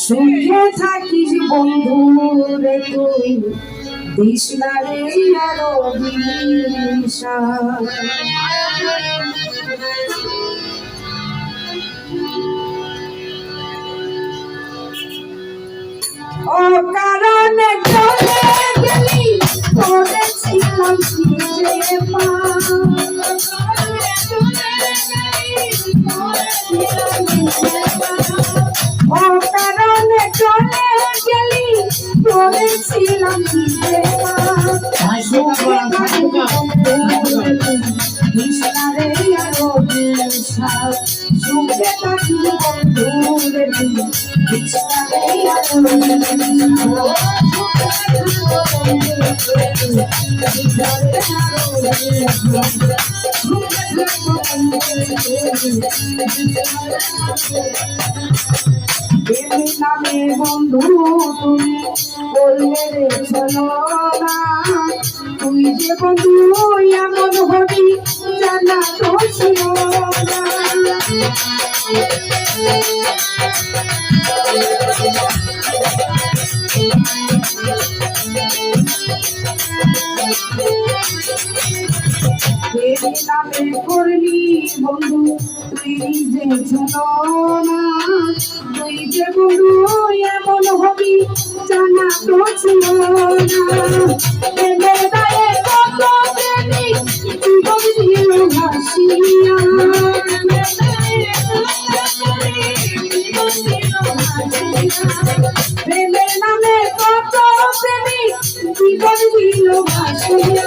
সুখে থাকিস বন্ধু রে তুই দিস না রে আরও ও কারণে চলে গেলি নামে বন্ধু তুমি বললে রে চলো না তুই যে বন্ধু এমন হবি জানা তো ছিল নামে করলি বন্ধু তুই যে চলো না তুই যে বন্ধু এমন হবি। জানা তো ছিল না কত প্রেমিক দিল ভাসিয়া প্রেমের নামে কত প্রেমিক জীবন দিল ভাসিয়া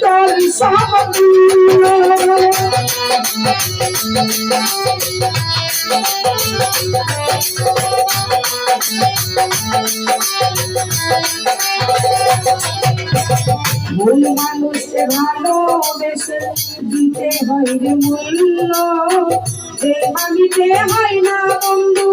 তোর মূল্য। ভুল মানুষকে ভালোবেসে দিতে হয় রে মূল্য মানিতে হয় না বন্ধু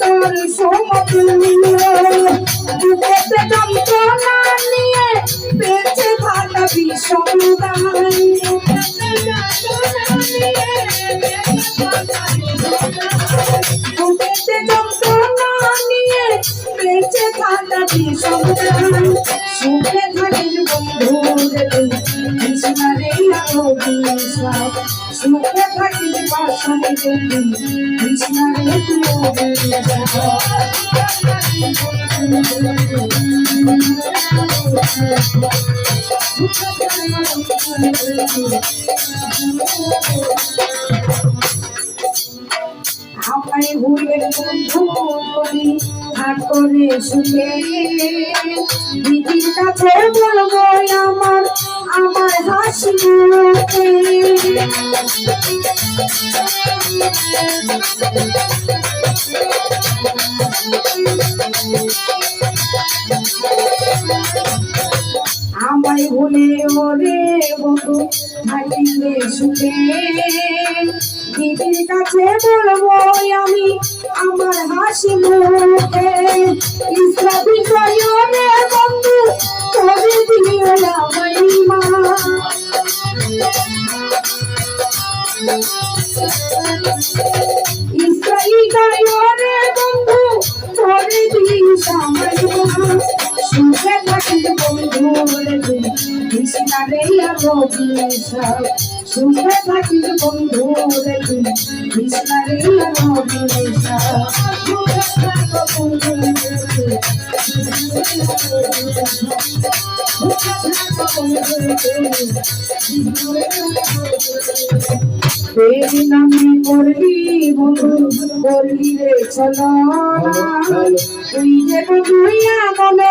তোর সমতুল্য যন্ত্রণা নিয়ে বেঁচে থাকা বিষমদায় সুখে থাকিস বন্ধু রে তুই কৃষ্ণারে আরও বিশ্বাস। সুখে থাকিস বাসনে বন্ধু কৃষ্ণারে তুই আমায় ভুলে বন্ধু বলি হাত করে দিদির কাছে বলব আমার আমার হাসি মুখে। আমায় ভুলে ওরে বন্ধু থাকিলে সুখে। দিদির কাছে বলব আমি আমার হাসি মুখে। ইসলামী রে বন্ধু করে দিও আমায় মা ইসরাইল রে বন্ধু করে দিস আমায় থাকি থাকিস বন্ধু রে বন্ধু রে বিশা সুখে থাকো বন্ধু রে তুই তেরি নামে করলি বন্ধু করলি রে চলো তুই যে বন্ধুইয়া মনে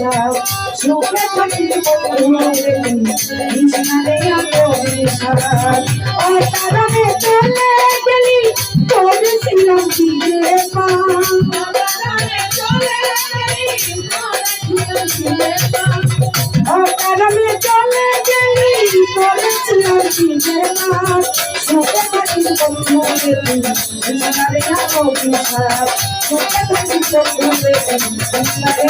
দিশা সুখে থাকি আলো দিশা ও তারারে চলে গেলি তোর ছিলাম ফিরে পা। ও তারারে চলে গেলি তোর ছিলাম ফিরে পা। সুখে থাকি আলো দিশা সুখে থাকি বন্ধুরে কৃষ্ণারে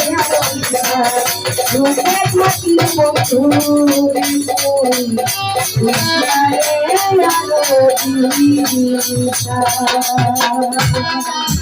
আলো দিশা